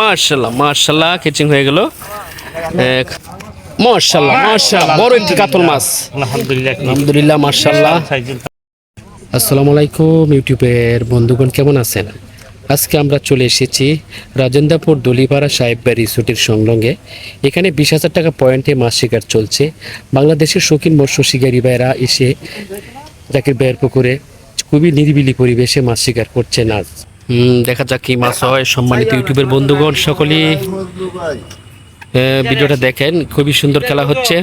মার্শাল্লাহ মার্শাল্লাহ কেচিং হয়ে গেল। এক মার্শাল্লাহ মার্শাল্লাহ বড় একটি কাতল মাছ। আলহামদুলিল্লাহ আলহামদুলিল্লাহ মার্শাল্লাহ আসসালামু আলাইকুম ইউটিউবের বন্ধুগণ কেমন আছেন? আজকে আমরা চলে এসেছি রাজেন্দ্রপুর দলিপাড়া সাহেব বাড়ি রিসোর্টের সংলগ্নে। এখানে বিশ হাজার টাকা পয়েন্টে মাছ শিকার চলছে। বাংলাদেশের শৌখিন মৎস্য শিকারী ভাইরা এসে জাকির ভাইয়ের পুকুরে খুবই নিরিবিলি পরিবেশে মাছ শিকার করছে নাচ দেখা যাক কি মাছ হয়। সম্মানিত ইউটিউবের বন্ধুগণ সকলেই ভিডিওটা দেখেন খুবই সুন্দর খেলা হচ্ছে।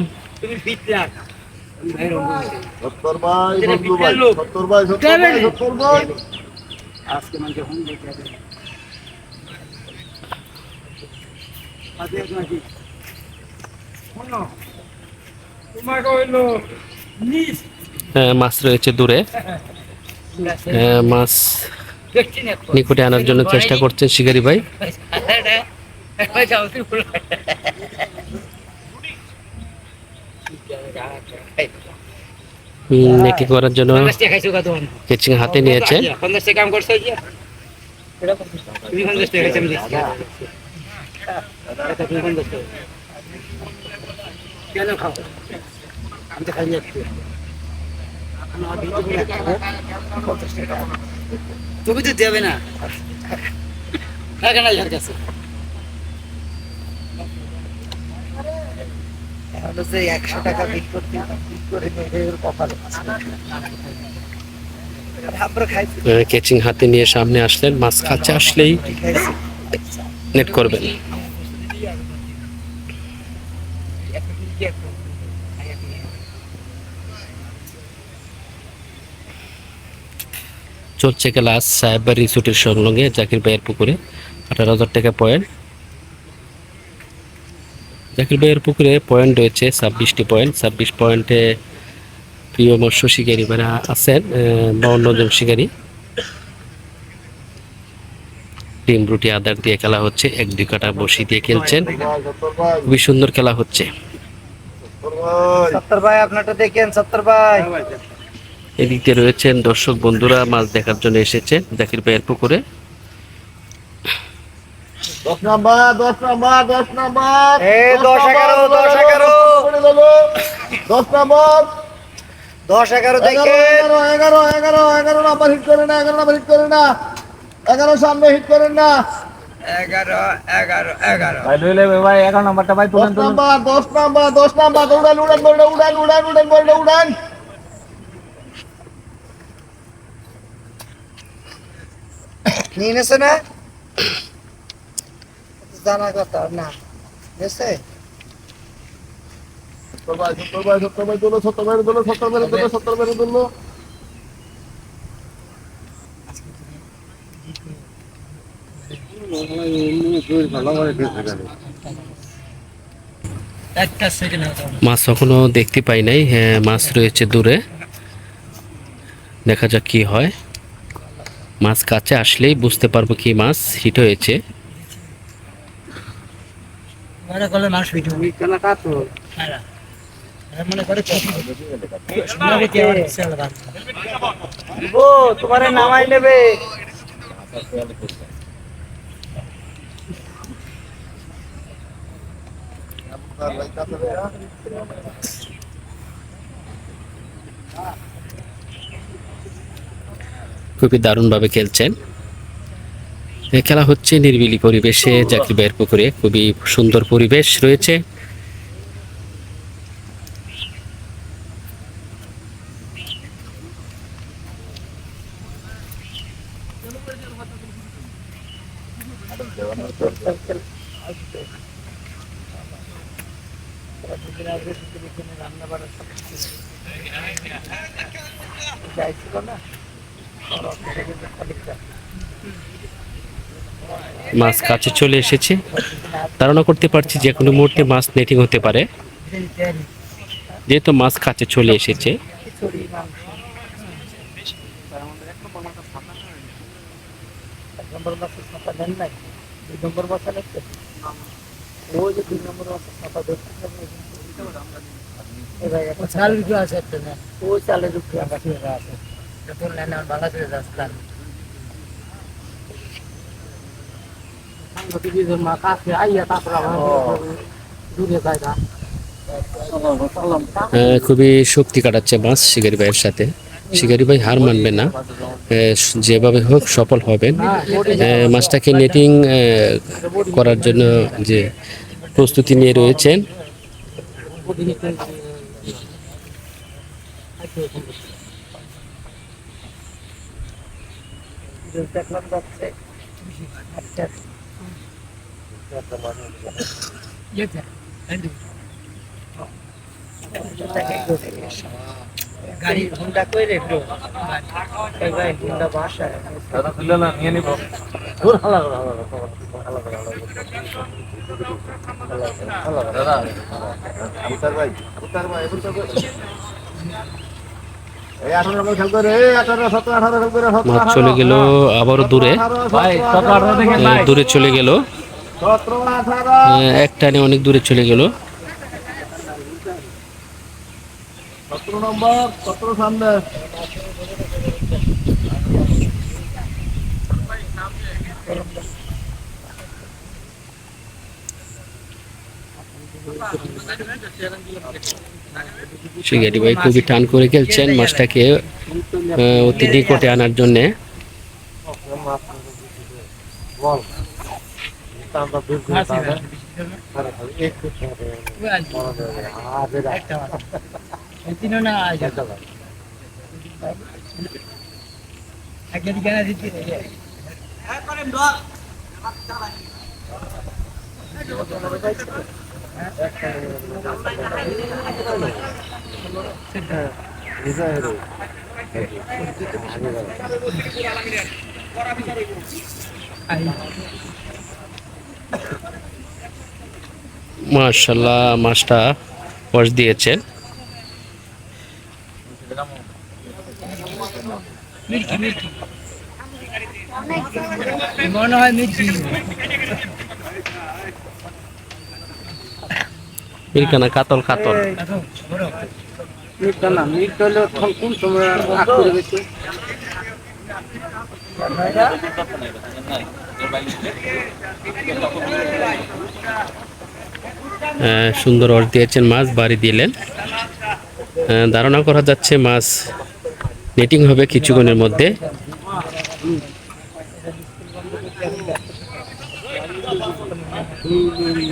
আহ, মাছ রয়েছে দূরে। আহ, মাছ নিকটে আনার জন্য চেষ্টা করছেন শিকারি ভাই। নেটি করার জন্য কেচিং হাতে নিয়েছে। আমি তুমি তো দেবে না। টাকা নাই যার কাছে? হলো যে একশো টাকা বিল করতে বিল করে নেবে ওর কপালে আমরা খাইছি। আহ, কেচিং হাতে নিয়ে সামনে আসলেন মাছ কাছে আসলেই নেট করবেন। চলছে ক্লাস সাহেবার রিসোর্টের সংলগ্নে জাকির ভাইয়ের পুকুরে, আঠারো হাজার টাকা পয়েন্ট। জাকির ভাইয়ের পুকুরে পয়েন্ট রয়েছে, ছাব্বিশটি পয়েন্ট। ছাব্বিশ পয়েন্টে প্রিয় মৎস্য শিকারী মানে আছেন বাউন্ন জন শিকারী। টিম রুটি, আদার দিয়ে খেলা হচ্ছে, এক, দুই কাটা বসি দিয়ে খেলছেন। খুবই সুন্দর খেলা হচ্ছে। ভাই, আপনারটা দেখেন, সত্তর ভাই। এদিকে রয়েছেন দর্শক বন্ধুরা মাছ দেখার জন্য এসেছে জাকির ভাইয়ের পুকুরে। দশ নাম্বার দশ নাম্বার দশ নাম্বার। এই দশ এগারো, দশ এগারো। দশ নাম্বার। দশ এগারো এগারো দেখেন এগারো এগারো এগারো এগারো নাম্বার হিট করে না এগারো নাম্বার হিট করে না। এগারো সামনে হিট করেন না। এগারো এগারো এগারো। দশ নাম্বার দশ নাম্বার দশ নাম্বার উড়ান উড়ান উড়ান উড়ান উড়ান বলটা উড়ান নিয়ে নেছে না? জানা কথা না। নেছে মাছ এখনও দেখতে পাই নাই। হ্যাঁ মাছ রয়েছে দূরে। দেখা যাক কি হয়। মাছ কাছে আসলেই বুঝতে পারব কি মাছ হিট হয়েছে। ও তোমারে নামাই নেবে। খুবই দারুণভাবে খেলছেন। খেলা হচ্ছে নির্বিলি পরিবেশে, জাকির ভাইয়ের পুকুরে। খুবই সুন্দর পরিবেশ রয়েছে। যাইছিল না মাছ কাছে চলে এসেছে। ধারণা করতে পারছি যে কোনো মুহূর্তে মাছ নেটিং হতে পারে। যেহেতু মাছ কাছে চলে এসেছে। খিচুড়ি মাংস এক নম্বর মাছের ছাতা নেন নাই দুই নম্বর মাছ নিচ্ছে ওই যে দুই নম্বর মাছের ছাতা দেখতে চাল আছে। একটা না ওই চালের উপরে আমরা খুবই শক্তি কাটাচ্ছে মাছ শিকারি ভাইয়ের সাথে। শিকারি ভাই হার মানবে না। যেভাবে হোক সফল হবেন। মাছটাকে নেটিং করার জন্য যে প্রস্তুতি নিয়ে রয়েছেন। দেখলাম যাচ্ছে গাড়ি হুন্ডা কই রেখো ভাই হুন্ডা বাসায় এই আঠারো নম্বর খেল করে এই আঠারো সতেরো আঠারো খেল করে সতেরো মাছ চলে গেল আবারও দূরে। দূরে চলে গেল। এক টানে অনেক দূরে চলে গেল। সতেরো নম্বর সামনে ভাই খুবই টান করে খেলছেন মাছটাকে অতি নিকটে আনার জন্যে। মার্শাল্লাহ মাছটা পশ দিয়েছেন মনে হয় মির্চি। মিরকানা কাতল কাতল। কোন সময় আগ করে গেছে সুন্দর অর্থ দিয়েছেন মাছ বাড়ি দিলেন। আহ, ধারণা করা যাচ্ছে মাছ নেটিং হবে কিছুক্ষণের মধ্যে।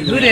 দূরে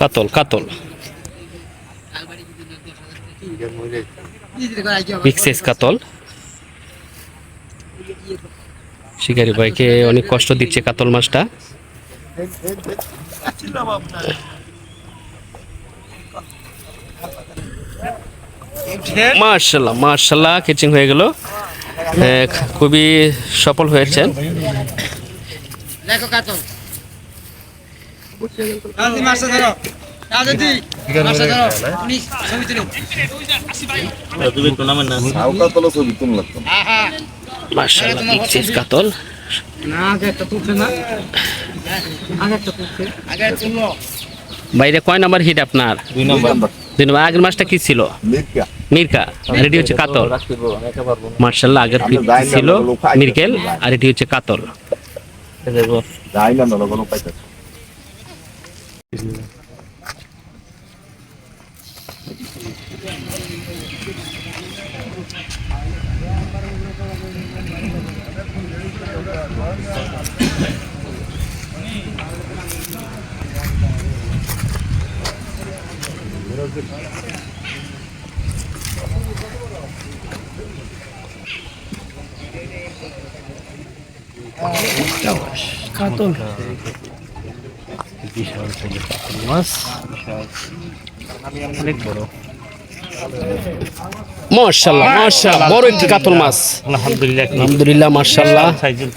কাতল কাতল। কাতল। শিকারি ভাইকে অনেক কষ্ট দিচ্ছে কাতল মাছটা। মার্শাল্লাহ মার্শাল্লাহ কেচিং হয়ে গেল। খুবই সফল হয়েছেন। কাতল। বাইরে কয় নাম্বার হিট আপনার? দুই নম্বর। দুই নম্বর। আগের মাসটা কি ছিল? মির্কা, আর এটি হচ্ছে কাতল। মার্শাল্লাহ, আগের ছিল মিরকেল, আর এটি হচ্ছে কাতল। যাই না কাতল। মাছ অনেক বড়। একটি কাতল মাছ। আলহামদুলিল্লাহ আলহামদুলিল্লাহ মাশাল্লাহ সাইজুল